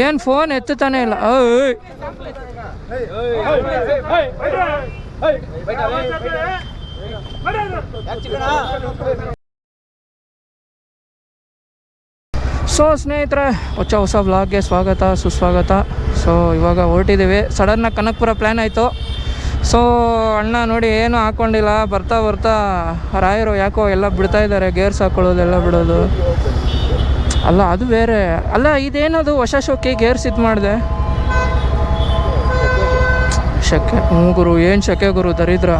ಏನು ಫೋನ್ ಎತ್ತುತ್ತಾನೆ ಇಲ್ಲ. ಓಯ್ ಸೊ ಸ್ನೇಹಿತರೆ ಹೊಸ ಹೊಸ ಬ್ಲಾಗ್ಗೆ ಸ್ವಾಗತ, ಸುಸ್ವಾಗತ. ಸೊ ಇವಾಗ ಹೊರಟಿದ್ದೀವಿ. ಸಡನ್ನಾಗಿ ಕನಕಪುರ ಪ್ಲ್ಯಾನ್ ಆಯಿತು. ಸೊ ಅಣ್ಣ ನೋಡಿ ಏನೂ ಹಾಕ್ಕೊಂಡಿಲ್ಲ ಬರ್ತಾ ಬರ್ತಾ ರಾಯರು ಯಾಕೋ ಎಲ್ಲ ಬಿಡ್ತಾ ಇದ್ದಾರೆ. ಗೇರ್ಸ್ ಹಾಕ್ಕೊಳ್ಳೋದು ಎಲ್ಲ ಬಿಡೋದು. ಅಲ್ಲ, ಅದು ಬೇರೆ. ಅಲ್ಲ, ಇದೇನದು ಹೊಸ ಶೋಕಿ? ಗೇರ್ಸ್ ಇದು ಮಾಡಿದೆ. ಶಕೆ ಹ್ಞೂ ಗುರು, ಏನು ಶಕೆ ಗುರು, ದರಿದ್ರ?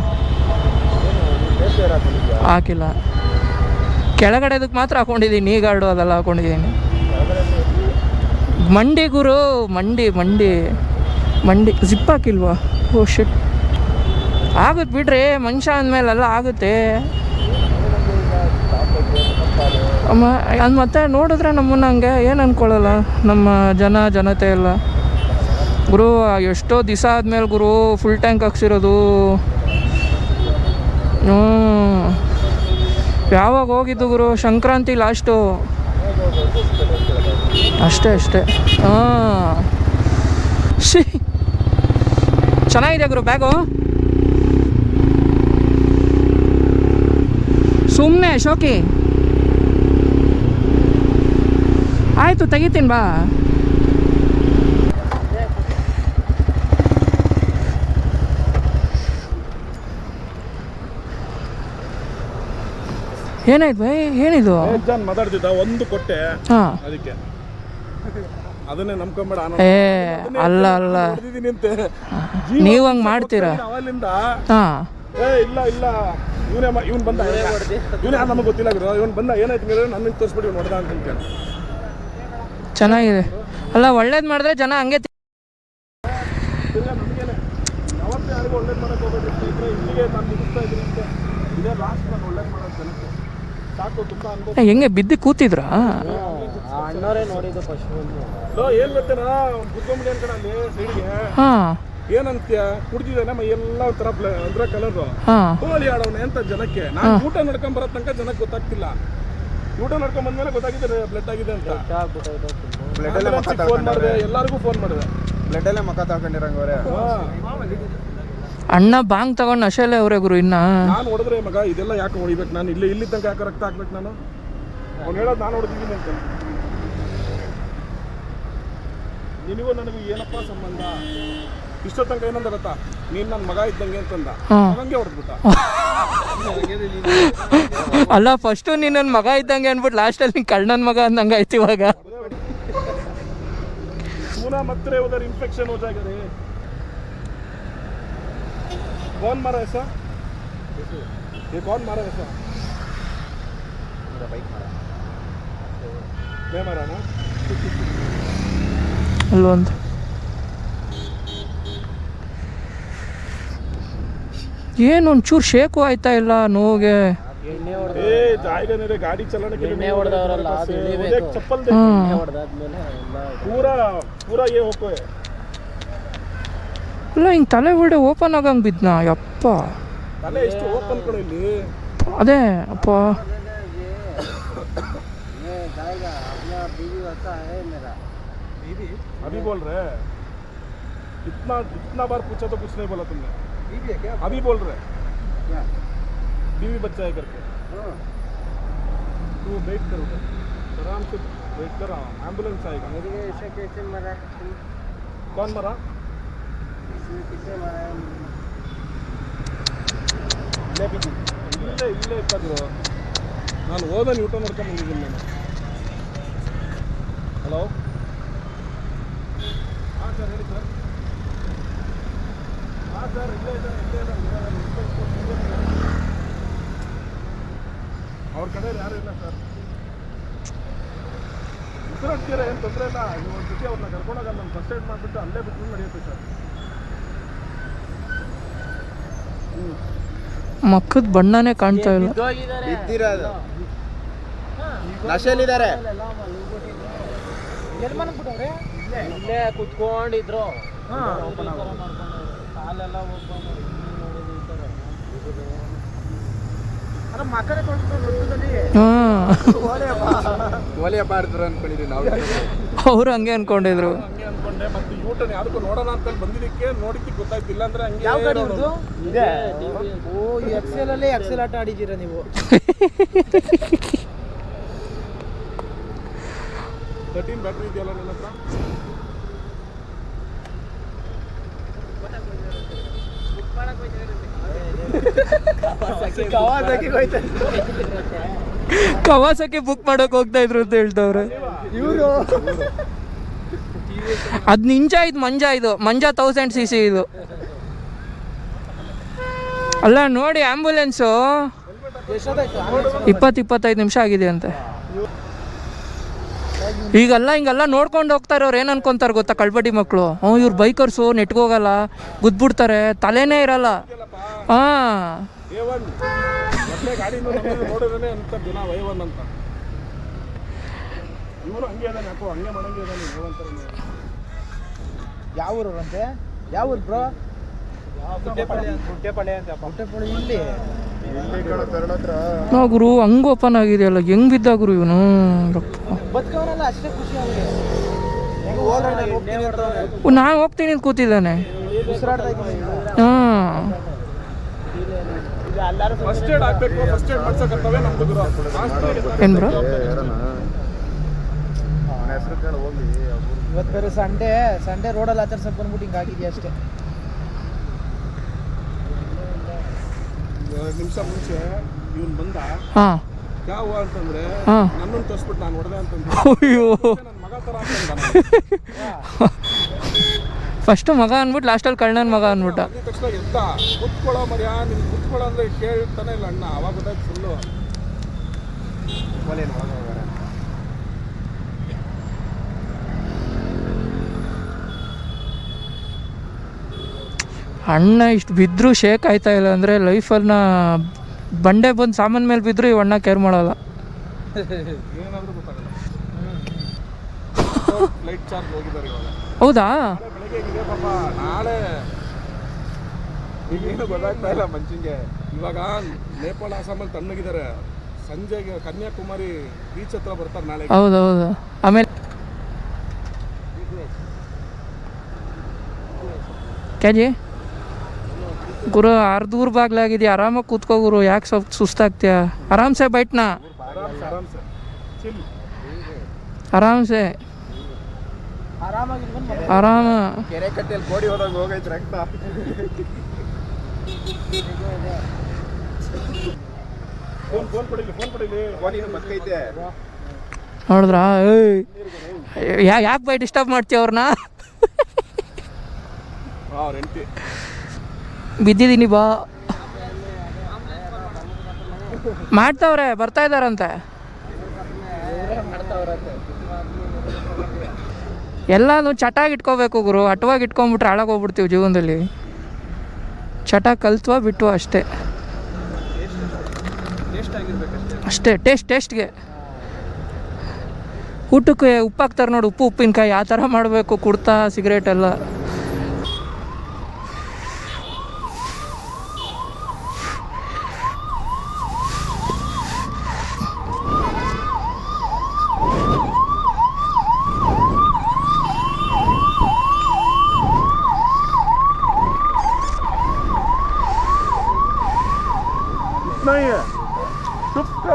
ಹಾಕಿಲ್ಲ. ಕೆಳಗಡೆದಕ್ಕೆ ಮಾತ್ರ ಹಾಕೊಂಡಿದ್ದೀನಿ. ಈ ಗಾರ್ಡು ಅದೆಲ್ಲ ಹಾಕೊಂಡಿದ್ದೀನಿ. ಮಂಡಿ ಗುರು, ಮಂಡಿ ಮಂಡಿ. ಮಂಡಿ, ಜಿಪ್ ಹಾಕಿಲ್ವಾ? ಓ ಶಿಟ್ ಆಗುತ್ತೆ ಬಿಡ್ರಿ, ಮನುಷ್ಯ ಅಂದಮೇಲೆಲ್ಲ ಆಗುತ್ತೆ. ಅಮ್ಮ, ಅದು ಮತ್ತೆ ನೋಡಿದ್ರೆ ನಮ್ಮನ್ನ ಹಂಗೆ ಏನು ಅಂದ್ಕೊಳ್ಳಲ್ಲ ನಮ್ಮ ಜನ, ಜನತೆ ಎಲ್ಲ. ಗುರು, ಎಷ್ಟೋ ದಿವಸ ಆದಮೇಲೆ ಗುರು ಫುಲ್ ಟ್ಯಾಂಕ್ ಹಾಕ್ಸಿರೋದು. ಹ್ಞೂ ಯಾವಾಗ ಹೋಗಿದ್ದು ಗುರು? ಸಂಕ್ರಾಂತಿ ಲಾಸ್ಟು ಅಷ್ಟೇ ಅಷ್ಟೇ. ಹಾಂ. ಸಿ ಚೆನ್ನಾಗಿದೆ ಗುರು ಬ್ಯಾಗು ಸುಮ್ಮನೆ ಶೋಕಿ. ಆಯಿತು ತೆಗಿತೀನಿ ಬಾ. ಏನಾಯ್ತು ಬೈ ಏನಿದು? ಜಾನ್ ಮಾತಾಡ್ತಿದ್ದ? ಒಂದು ಕೊಟ್ಟೆ. ಹಾಂ. ಅದಕ್ಕೆ. ಅದನ್ನೇ ನಂಬ್ಕೊಂಬೇಡ ಏ ಅಲ್ಲ ಅಲ್ಲ. ನೀವು ಹಂಗೆ ಮಾಡ್ತೀರಾ? ಅವಲಿಂದ ಹಾಂ. ಏ ಇಲ್ಲ ಇಲ್ಲ. ಇವನೇ ಇವ್ನು ಬಂದ ಇವನೇ ನಮಗೆ ಗೊತ್ತಿಲ್ಲ ಗುರು. ಇವನು ಬಂದ ಏನಾಯ್ತು ಮೇಲೆ ನನ್ನ ತೋರಿಸ್ಬಿಟ್ಟು ಇವ್ನು ಹೊಡೆದ ಅಂತ. ಚೆನ್ನಾಗಿದೆ. ಅಲ್ಲ ಒಳ್ಳೇದು ಮಾಡಿದ್ರೆ ಜನ ಹಂಗೆ ತಿ- ತಿರ್ಗಾ ನಮಗೇನೆ ಯಾರಿಗೂ ಒಳ್ಳೇದು ಮಾಡಕ್ಕೆ ಹೋಗ್ಬೇಡಿ ಇಲ್ಲಿಗೆ ನಾನು ಮುಗಿಸ್ತಾ ಇದ್ದೀನಿ ಅಷ್ಟೇ ಇದೇ ಲಾಸ್ಟ್ ನಾನು ಒಳ್ಳೇದು ಮಾಡೋದು ಜನಕ್ಕೆ. ಸಾಕು ತುಂಬ ಅನ್ಬೋದು ಏ, ಹೆಂಗೆ ಬಿದ್ದು ಕೂತಿದ್ರಾ? ಅಣ್ಣವರೇ ನೋಡಿದ್ದು ಫಸ್ಟ್ ಲೋ ಏನ್ ಗೊತ್ತೇನಾ? ಅಲ್ಲಿ ಸೈಡ್ಗೆ ಹಾಂ. ಏನಂತ್ಯ? ಕುಡ್ದಿದ್ದಾನೆ ಮೈ ಎಲ್ಲ ಒಂಥರ ಬ್ಲ ಅಂದ್ರೆ ಕಲರ್ ಹಾಂ. ಹೋಲಿ ಆಡೋನೆ ಅಂತ ಜನಕ್ಕೆ? ನಾನು ಊಟ ನಡ್ಕೊಂಡ್ ಬರೋ ತನಕ ಜನಕ್ಕೆ ಗೊತ್ತಾಗ್ತಿಲ್ಲ. ಊಟ ನಡ್ಕೊಂಡ್ ಬಂದ್ಮೇಲೆ ಗೊತ್ತಾಗಿದೆ ಬ್ಲಡ್ ಆಗಿದೆ ಅಂತ. ಫೋನ್ ಮಾಡಿದೆ ಎಲ್ಲರಿಗೂ ಫೋನ್ ಮಾಡಿದೆ. ಬ್ಲಡ್ ಅಲ್ಲೇ ಮಕ್ಕ ತಗೊಂಡಿರಂಗವ್ರೆ ಅಣ್ಣ ಬಾಂಗ್ ತಗೊಂಡ್ ನಶೆಲೆ ಅವರೇ ಗುರು ಇನ್ನ. ನಾನು ಹೊಡೆದ್ರೆ ಮಗ ಇದೆಲ್ಲ ಯಾಕೆ ಹೊಡಿಬೇಕು? ನಾನು ಇಲ್ಲಿ ಇಲ್ಲಿ ತನಕ ಯಾಕೆ ರಕ್ತ ಹಾಕ್ಬೇಕು ನಾನು? ಅವ್ನು ಹೇಳೋದು ನಾನು ಹೊಡೆದಿದ್ದೀನಿ ಅಂತ. ನಿನಗೂ ನನಗೂ ಏನಪ್ಪ ಸಂಬಂಧ? ಇಷ್ಟೋ ತನಕ ಏನಂದ ಗೊತ್ತಾ ನೀನು ನನ್ನ ಮಗ ಇದ್ದಂಗೆ ಅಂತಂದ ಹಾಂ ಹಂಗೆ ಹೊಡೆದ್ಬಿಟ್ಟ ಅಲ್ಲ ಫಸ್ಟು ನೀನು ನನ್ನ ಮಗ ಇದ್ದಂಗೆ ಅಂದ್ಬಿಟ್ಟು ಲಾಸ್ಟಲ್ಲಿ ನಿಂಗೆ ಕಳ್ಳನ ಮಗ ಅಂದಂಗೆ ಆಯ್ತು ಇವಾಗ पूना मत रहे उधर इन्फेक्शन हो जाएगा रे कौन मारा ऐसा ये कौन मारा ऐसा मैं मारा ना ಅಲ್ಲೊಂದು ಎಲ್ಲ पूरा पूरा ये होको है ಇಲ್ಲ ಹಿಂಗೆ ತಲೆ ಬಿಡೆ ಓಪನ್ ಆಗಂಗೆ ಬಿದ್ನ ಯಪ್ಪ ತಲೆ ಎಷ್ಟು ಓಪನ್ ಕಡೆ ಇಲ್ಲಿ ಅದೇ ಅಪ್ಪ अभी बोल रहे हैं इतना इतना बार पूछा तो कुछ नहीं बोला तुमने अभी बोल रहे बीवी बच्चा है करके तू वेट करो आराम से वेट कर एम्बुलेंस आएगा कौन मरा ಇಲ್ಲೇ ಇಲ್ಲೇ ಇಪ್ಪತ್ತು ನಾನು ಹೋದಲ್ಲಿ ಊಟ ನೋಡ್ಕೊಂಡು ಬಂದಿದ್ದೀನಿ ನಾನು ಹಲೋ ಹಾಂ ಸರ್ ಹೇಳಿ ಸರ್ ಅವ್ರ ಕಡೆ ಯಾರು ಇಲ್ಲ ಸರ್. ಉಸಿರಾಡ್ತೀರ ಏನು ತೊಂದರೆ ಇಲ್ಲ. ನೀವು ಒಂದು ಸತಿ ಅವ್ರನ್ನ ಕರ್ಕೊಂಡೋಗ ನಾನು ಫಸ್ಟ್ ಏಡ್ ಮಾಡಿಬಿಟ್ಟು ಅಲ್ಲೇ ಬಿಟ್ಟು ನಡೆಯುತ್ತೆ ಸರ್. ಮಕ್ಕದ ಬಣ್ಣನೇ ಕಾಣ್ತಾ ಇಲ್ಲ. ಬಿದ್ದಿರೋದು ನಶೆಲಿದ್ದಾರೆ ಇಲ್ಲೇ ಕುತ್ಕೊಂಡಿದ್ರು. ಕಾಲೆಲ್ಲ ಓಪನ್ ಮಕ್ಕಳೇ ತೊಳ್ಕೊಂಡು ಒಲೆ ಬಾರ್ದ್ರ ಅನ್ಕೊಂಡಿದ್ವಿ ನಾವು. ಅವರು ಹಂಗೆ ಅನ್ಕೊಂಡಿದ್ರು. ಹಂಗೆ ಅನ್ಕೊಂಡೆ ಮತ್ತೆ ಯೂಟರ್ನ್ ಯಾವ್ದಕ್ಕೂ ನೋಡೋಣ ಅಂತ ಬಂದಿದ್ದಕ್ಕೆ ನೋಡಿದ್ದಕ್ಕೆ ಗೊತ್ತಾಯ್ತಿಲ್ಲ ಅಂದ್ರೆ ಹಂಗೆ ಯಾವ ಗಾಡಿ ನೋಡೋದು. ಇದೆ. ಓ ಎಕ್ಸೆಲ್ ಅಲ್ಲೇ ಎಕ್ಸೆಲ್ ಆಟ ಆಡಿದ್ದೀರಾ ನೀವು? ತರ್ಟೀನ್ ಬ್ಯಾಟ್ರಿ ಇದೆಯಲ್ಲ ನಿನ್ನ ಹತ್ರ ಕವಾಸಕ್ಕೆ ಬುಕ್ ಮಾಡಕ್ ಹೋಗ್ತಾ ಇದ್ರು ಅಂತ ಹೇಳ್ತವ್ರೆ ಇವರು. ಅದು ನಿಂಜ ಇದು ಮಂಜ ಇದು. ಮಂಜ ತೌಸಂಡ್ ಸಿ ಸಿ ಇದು. ಅಲ್ಲ ನೋಡಿ ಆಂಬ್ಯುಲೆನ್ಸು ಇಪ್ಪತ್ತು ಇಪ್ಪತ್ತೈದು ನಿಮಿಷ ಆಗಿದೆ ಅಂತೆ. ಈಗೆಲ್ಲ ಹಿಂಗೆಲ್ಲ ನೋಡ್ಕೊಂಡು ಹೋಗ್ತಾ ಇರೋರು ಏನು ಅನ್ಕೊಂತಾರೆ ಗೊತ್ತಾ ಕಳ್ಬಡ್ಡಿ ಮಕ್ಕಳು ಹ್ಞೂ ಇವ್ರು ಬೈಕರ್ಸು ನೆಟ್ಗೋಗಲ್ಲ ಗುದ್ಬಿಡ್ತಾರೆ ತಲೆನೇ ಇರಲ್ಲ. ಹಾಂ. ಯಾವ ಊರು ಅಂತೆ ಯಾವ ಊರು ಬ್ರೋ ಗುಡ್ಡೆಪಾಳ್ಯ ಅಂತ. ಗುಡ್ಡೆಪಾಳ್ಯ ಇಲ್ಲಿ. ನಾ ಗುರು ಹಂಗೆ ಓಪನ್ ಆಗಿದೆಯಲ್ಲ ಹೆಂಗ್ ಬಿದ್ದ ಗುರು ಇವನು? ನಾನು ಹೋಗ್ತೀನಿ ಅಂತ ಕೂತಿದ್ದಾನೆ. ಹಾಂ. ಏನು ಬ್ರೋ ಇವತ್ತು ಬೇರೆ ಸಂಡೇ ಸಂಡೇ ರೋಡಲ್ಲಿ ಆಚರಿಸಕ್ಕೆ ಬಂದ್ಬಿಟ್ಟು ಹಿಂಗೆ ಆಗಿದೆಯಾ ಅಷ್ಟೇ. ಎರಡು ನಿಮಿಷ ಮುಂಚೆ ಇವನ್ ಬಂದ? ಹಾಂ. ಯಾವ ಅಂತಂದ್ರೆ ಹಾಂ. ನನ್ನನ್ನು ತೋರಿಸ್ಬಿಟ್ಟು ನಾನು ಹೊಡೆದೆ ಅಂತಂದ್ರೆ. ಅಯ್ಯೋ. ನನ್ನ ಮಗ ಅನ್ಬಿಟ್ಟು ಅಂತಂದ ಫಸ್ಟು ಮಗ ಅಂದ್ಬಿಟ್ಟು ಲಾಸ್ಟಲ್ಲಿ ಕಳ್ಳನ ಮಗ ಅಂದ್ಬಿಟ್ಟ ಅಂದಿದ ತಕ್ಷಣ ಎದ್ದ ಕುತ್ಕೊಳ್ಳೋ ಮರ್ಯಾ ನಿನ್ ಕುತ್ಕೊಳ್ಳೋ ಅಂದ್ರೆ ಕೇಳ್ತಾನೆ ಇಲ್ಲ ಅಣ್ಣ. ಅವಾಗ ಗೊತ್ತಾಯ್ತು ಫುಲ್ಲು ಅಣ್ಣ ಇಷ್ಟು ಬಿದ್ದರೂ ಶೇಕ್ ಆಯ್ತಾ ಇಲ್ಲ ಅಂದರೆ ಲೈಫನ್ನ ಬಂಡೆ ಬಂದು ಸಾಮಾನು ಮೇಲೆ ಬಿದ್ದರೂ ಇವ ಅಣ್ಣ ಕೇರ್ ಮಾಡೋಲ್ಲ. ಹೌದಾ? ಈಗೇನು ಗೊತ್ತಾಗ್ತಾ ಇಲ್ಲ ಮನುಷ್ಯಂಗೆ ಇವಾಗ ನೇಪಾಳ ಅಸ್ಸಾಮಲ್ಲಿ ತಣ್ಣಗಿದ್ದಾರೆ. ಸಂಜೆಗೆ ಕನ್ಯಾಕುಮಾರಿ ಬೀಚ್ ಹತ್ರ ಬರ್ತಾರೆ ನಾಳೆ. ಹೌದು ಹೌದು ಆಮೇಲೆ ಕ್ಯಾಜಿ ಗುರು, ಆರು ದೂರ ಬಾಗ್ಲಾಗಿದ್ಯಾ? ಆರಾಮಾಗಿ ಕೂತ್ಕೋ ಗುರು, ಯಾಕೆ ಸ್ವಲ್ಪ ಸುಸ್ತಾಗ್ತೀಯ? ಆರಾಮ್ಸೆ ಬೈಟ್ನಾ? ಆರಾಮ್ಸೆ ಆರಾಮ. ನೋಡಿದ್ರ? ಯಾಕೆ ಬೈ ಡಿಸ್ಟರ್ಬ್ ಮಾಡ್ತೀಯ ಅವ್ರನ್ನ ಬಿದ್ದಿದ್ದೀನಿ ಬಾ. ಮಾಡ್ತಾವ್ರೆ, ಬರ್ತಾ ಇದಾರಂತೆ ಎಲ್ಲಾನು ಚಟಾಗಿ ಇಟ್ಕೋಬೇಕು ಗುರು ಅಟವಾಗಿ ಇಟ್ಕೊಂಡ್ಬಿಟ್ರೆ ಹಾಳಾಗೋಗ್ಬಿಡ್ತೀವಿ ಜೀವನದಲ್ಲಿ. ಚಟ ಕಲ್ತ್ವ ಬಿಟ್ಟು ಅಷ್ಟೇ. ಅಷ್ಟೇ, ಟೇಸ್ಟ್, ಟೇಸ್ಟ್ಗೆ. ಊಟಕ್ಕೆ ಉಪ್ಪು ಹಾಕ್ತಾರೆ ನೋಡಿ, ಉಪ್ಪು, ಉಪ್ಪಿನಕಾಯಿ, ಆ ಥರ ಮಾಡಬೇಕು, ಕುಡ್ತಾ ಸಿಗರೇಟ್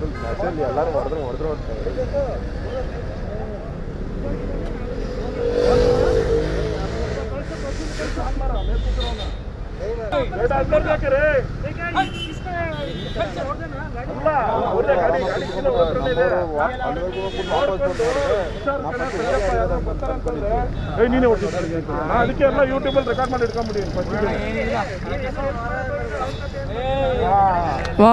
ಎಲ್ಲರೂ ಹೊಡೆದ್ರು ಹೊಡೆದ್ರು ಅಂತ ನೀನೇ ಹೊಡ್ದಿದ್ದು. ನಾ ಅದಕ್ಕೆ ಎಲ್ಲ ಯೂಟ್ಯೂಬಲ್ಲಿ ರೆಕಾರ್ಡ್ ಮಾಡಿ ಇಟ್ಕೊಂಡ್ಬಿಡಿ ಫಸ್ಟಿಗೆ ವಾ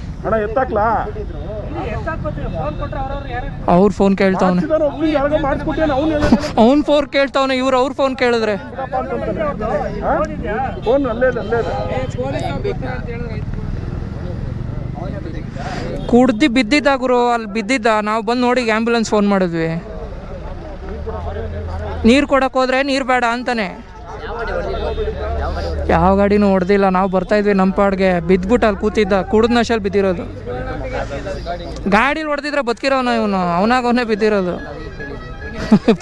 ಅಣ್ಣ ಎತ್ತಾಕ್ಲಾ? ಅವ್ರ ಫೋನ್ ಕೇಳ್ತಾವನೆ ಅವ್ನು. ಫೋನ್ ಕೇಳ್ತಾವನೆ ಇವ್ರು ಅವ್ರ ಫೋನ್ ಕೇಳಿದ್ರೆ. ಫೋನ್ ಅಲ್ಲೇ ಕುಡ್ದು ಬಿದ್ದಿದ್ದ ಗುರು ಅಲ್ಲಿ ಬಿದ್ದಿದ್ದ. ನಾವು ಬಂದು ನೋಡಿ ಆ್ಯಂಬುಲೆನ್ಸ್ ಫೋನ್ ಮಾಡಿದ್ವಿ. ನೀರು ಕೊಡಕ್ಕೆ ಹೋದ್ರೆ ನೀರು ಬೇಡ ಅಂತಾನೆ. ಯಾವ ಗಾಡಿನೂ ಹೊಡೆದಿಲ್ಲ. ನಾವು ಬರ್ತಾ ಇದ್ವಿ ನಮ್ಮ ಪಾಡ್ಗೆ. ಬಿದ್ಬಿಟ್ಟು ಅಲ್ಲಿ ಕೂತಿದ್ದ. ಕುಡಿದ ನಶಲ್ಲಿ ಬಿದ್ದಿರೋದು. ಗಾಡೀಲಿ ಹೊಡೆದಿದ್ರೆ ಬದುಕಿರೋನು ಇವನು. ಅವನಾಗ ಅವನೇ ಬಿದ್ದಿರೋದು.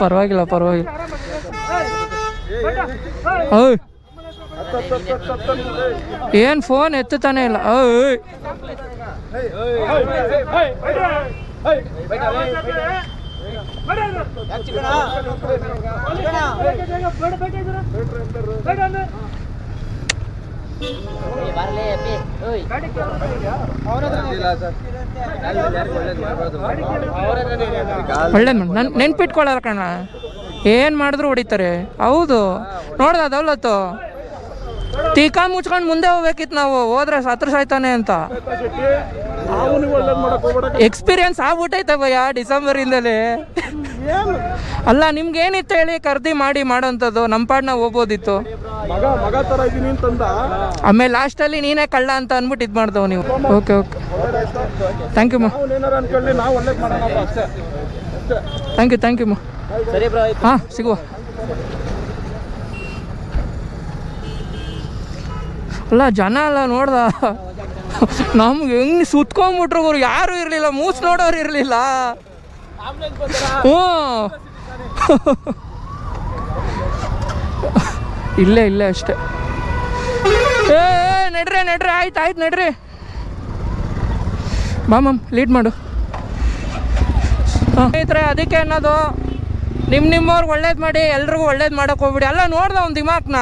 ಪರವಾಗಿಲ್ಲ ಪರವಾಗಿಲ್ಲ. ಹತ್ತ ಏನು ಫೋನ್ ಎತ್ತುತ್ತಾನೆ ಇಲ್ಲ. ಓಯ್. ಒಳ್ಳೆ ನೆನ್ಪಿಟ್ಕೊಳ್ಳಾರ ಕಣ ಏನು ಮಾಡಿದ್ರು ಹೊಡಿತಾರೆ? ಹೌದು. ನೋಡ್ದ ದೌಲತ್ತು. ತೀಕಾ ಮುಚ್ಕೊಂಡು ಮುಂದೆ ಹೋಗ್ಬೇಕಿತ್ತು ನಾವು. ಹೋದ್ರೆ ಸತ್ರ ಸಾಯ್ತಾನೆ ಅಂತ. ಎಕ್ಸ್ಪೀರಿಯನ್ಸ್ ಆಗ್ಬಿಟ್ಟೈತೆ ಭಯ್ಯ ಡಿಸೆಂಬರಿಂದಲೇ. ಅಲ್ಲ ನಿಮ್ಗೆ ಏನಿತ್ತು ಹೇಳಿ ಖರೀದಿ ಮಾಡಿ ಮಾಡೋಂಥದ್ದು ನಮ್ಮ ಪಾಡ್ನ ಹೋಗ್ಬೋದಿತ್ತು. ಮಗ ಮಗ ತರ ಇದೀನಿ ಅಂತಂದ ಆಮೇಲೆ ಲಾಸ್ಟಲ್ಲಿ ನೀನೇ ಕಳ್ಳ ಅಂತ ಅಂದ್ಬಿಟ್ಟು ಇದು ಮಾಡ್ದವು ನೀವು. Okay okay. ಥ್ಯಾಂಕ್ ಯು ಮಾ ಥ್ಯಾಂಕ್ ಯು ಥ್ಯಾಂಕ್ ಯು ಮಾ ಸರಿ ಬ್ರೋ ಹಾಂ ಸಿಗುವ. ಅಲ್ಲ ಜನ ಅಲ್ಲ ನೋಡ್ದ. ನಮ್ಗೆ ಹೆಂಗ್ ಸುತ್ಕೊಂಡ್ಬಿಟ್ರು ಗುರು, ಯಾರು ಇರಲಿಲ್ಲ, ಮೂಸ್ ನೋಡೋರು ಇರಲಿಲ್ಲ. ಹ್ಞೂ. ಇಲ್ಲೇ ಇಲ್ಲೇ ಅಷ್ಟೇ. ಏ ನಡ್ರಿ ನಡ್ರಿ, ಆಯ್ತು ಆಯ್ತು, ನಡ್ರಿ. ಬಾ, ಮಮ್ ಲೀಡ್ ಮಾಡು. ಸ್ನೇಹಿತರೆ, ಅದಕ್ಕೆ ಅನ್ನೋದು ನಿಮ್ಮ ನಿಮ್ಮವ್ರಿಗೆ ಒಳ್ಳೇದು ಮಾಡಿ, ಎಲ್ರಿಗೂ ಒಳ್ಳೇದು ಮಾಡೋಕೆ ಹೋಗ್ಬಿಡಿ. ಅಲ್ಲ, ನೋಡ್ದ ಒಂದು ದಿಮಾಕ್ನ?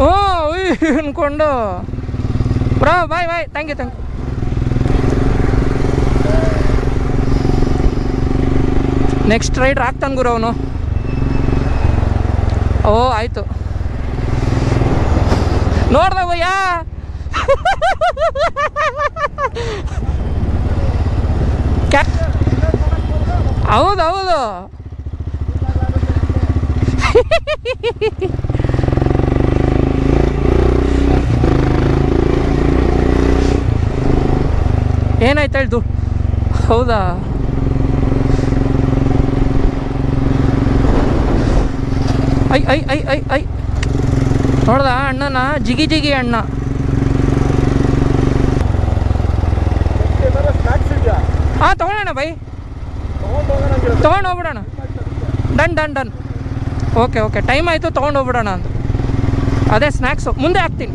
ಹ್ಞೂ ಅನ್ಕೊಂಡು. Bro bye bye thank you thank you next rider ಆಗ್ತಾನೆ ಗುರು ಅವನು. ಓ, ಆಯಿತು. ನೋಡ್ದ ಭಯ್ಯ. ಹೌದು ಹೌದು. ಏನಾಯ್ತು ಹೇಳ್ದು? ಹೌದಾ? ಐ ಐ ಐ ಐ ಐ. ನೋಡ್ದ ಅಣ್ಣನ? ಜಿಗಿ ಜಿಗಿ ಅಣ್ಣ. ಹಾಂ ತೊಗೊಳೋಣ ಬೈ. ತೊಗೊಂಡು ಹೋಗ್ಬಿಡೋಣ. Done done done. Okay okay. Time ಆಯಿತು, ತೊಗೊಂಡು ಹೋಗ್ಬಿಡೋಣ ಅಂತ. ಅದೇ ಸ್ನ್ಯಾಕ್ಸು ಮುಂದೆ ಹಾಕ್ತೀನಿ.